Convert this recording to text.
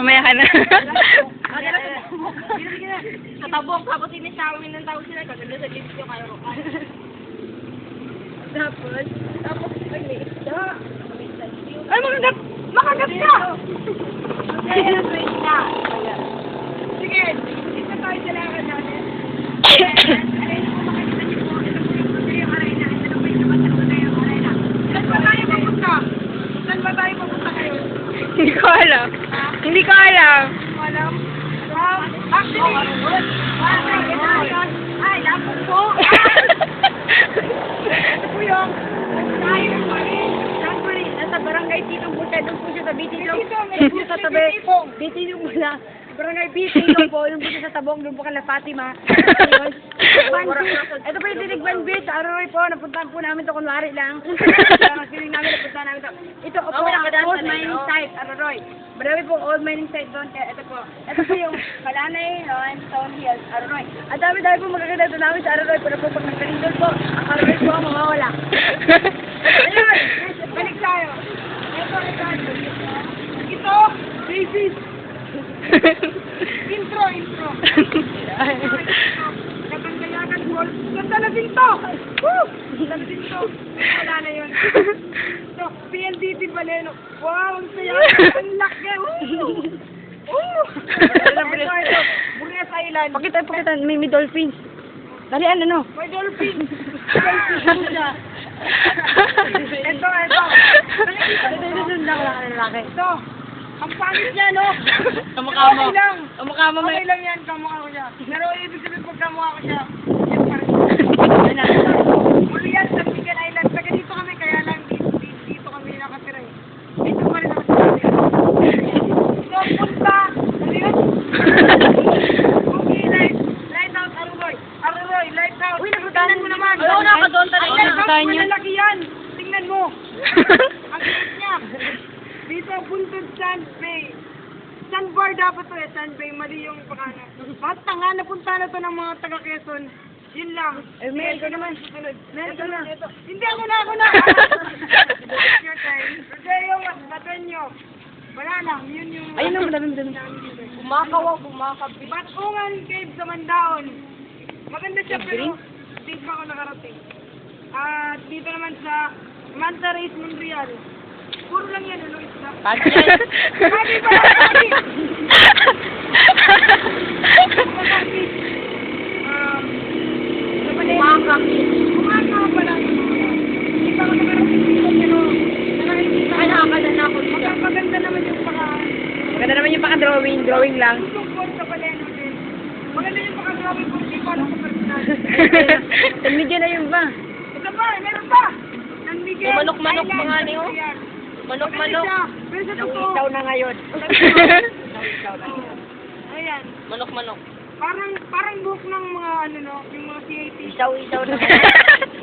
Mamaya ka na. Sa tabong, kapag inisawin ng tao sila, kaganda sa lips yung kayo. Tapos, tapos, ay, may isda. Ay, makagat! Makagat ka! Isda. Sige, isa tayo sa lakad natin. Aray na po, makikita niyo po. Ito po yung ito yung aray na. Ito na po yung tumatakbo na yung aray na. Saan ba tayo pupunta? Saan ba tayo pupunta kayo? Hindi ko alam. Hindi ko alam. Alam? Actually, ay, lapok po. Ito po yung tayo pa rin. Nasa barangay Titong Buta, doon po siya sa Bitilong. Doon po sa tabi. Bitilong mula. Barangay Bitilong po, doon po siya sa tabong, doon po kala Fatima. Ito po yung Tinigban Beach, Aroy po, napuntahan po namin to kunwari lang. Ang feeling namin, napuntahan namin to. Ito po, ang old mining site, Aroy. Marami po old mining site doon. Kaya ito po, ito po yung Kalanay, and Stone Hills, Aroy. Ang dami-dami po magkakita doon namin sa Aroy, pero po pag nagkalindol po, ang Aroy po ang mawawala. Ayun, balik tayo. Ito, ito, ito. Ito, babies. Intro, intro. Ganda na din to. Woo! Ganda na din to. Wala na yun. So, PLDT Baleno. Wow, ang saya. Ang laki. Woo! Woo! Ito, ito. Bures Island. Pakita, pakita. May, may dolphins. Dali, ano, no? May dolphin. Dolphin siya. Ito, ito. Nakikita mo to? Sundan ko lang ang lalaki. Ito. Ang pangit niya, no? Kamukha mo. Okay lang. Kamukha mo, Okay may... lang yan, kamukha ko siya. Pero ibig sabihin pag kamukha ko siya, yan pa rin. Muli yan sa Bigan Island. Taga dito kami, kaya lang dito, dito, dito kami nakatira eh. Dito pa rin ako sa So, punta. Ano yun? Okay, light. Lighthouse, Aruroy. Aruroy, lighthouse. Uy, nagudanan mo naman. Ayaw, nakadoon talaga. Ay, lighthouse, malalaki yan. Tingnan mo. Buntod Sand Bay. Sandbar dapat to eh, Sand Bay. Mali yung pakana. Bakit tanga, napunta na to ng mga taga Quezon. Yun lang. Eh, meron ka naman. Meron ka na. Hindi, ako na, ako na. It's your time. Rodeo, Batonyo. Wala na, yun yung... Ayun na, madami, madami. Kumakawa, kumakabi. Batungan Cave sa Mandaon. Maganda siya pero hindi pa ako nakarating. At dito naman sa Manta Race Monreal. Puro lang yan, ano isla. Sabi pa lang, sabi! Kumakabi. Kumakabi. Kumakawa pa lang. Hindi pa ako nakarating dito pero nakikita. Ay, nakakala na ako dito. Maganda naman yung paka-drawing, drawing lang. Din. Maganda yung pagkagabi ko, hindi ko alam kung personal. Miguel na yun ba? Ito pa, meron pa! Manok-manok mga ano siya. Pero sa totoo, Ikaw na ngayon. Ayan. Manok-manok. Parang, parang book ng mga ano no, yung mga CAT. Isaw-isaw na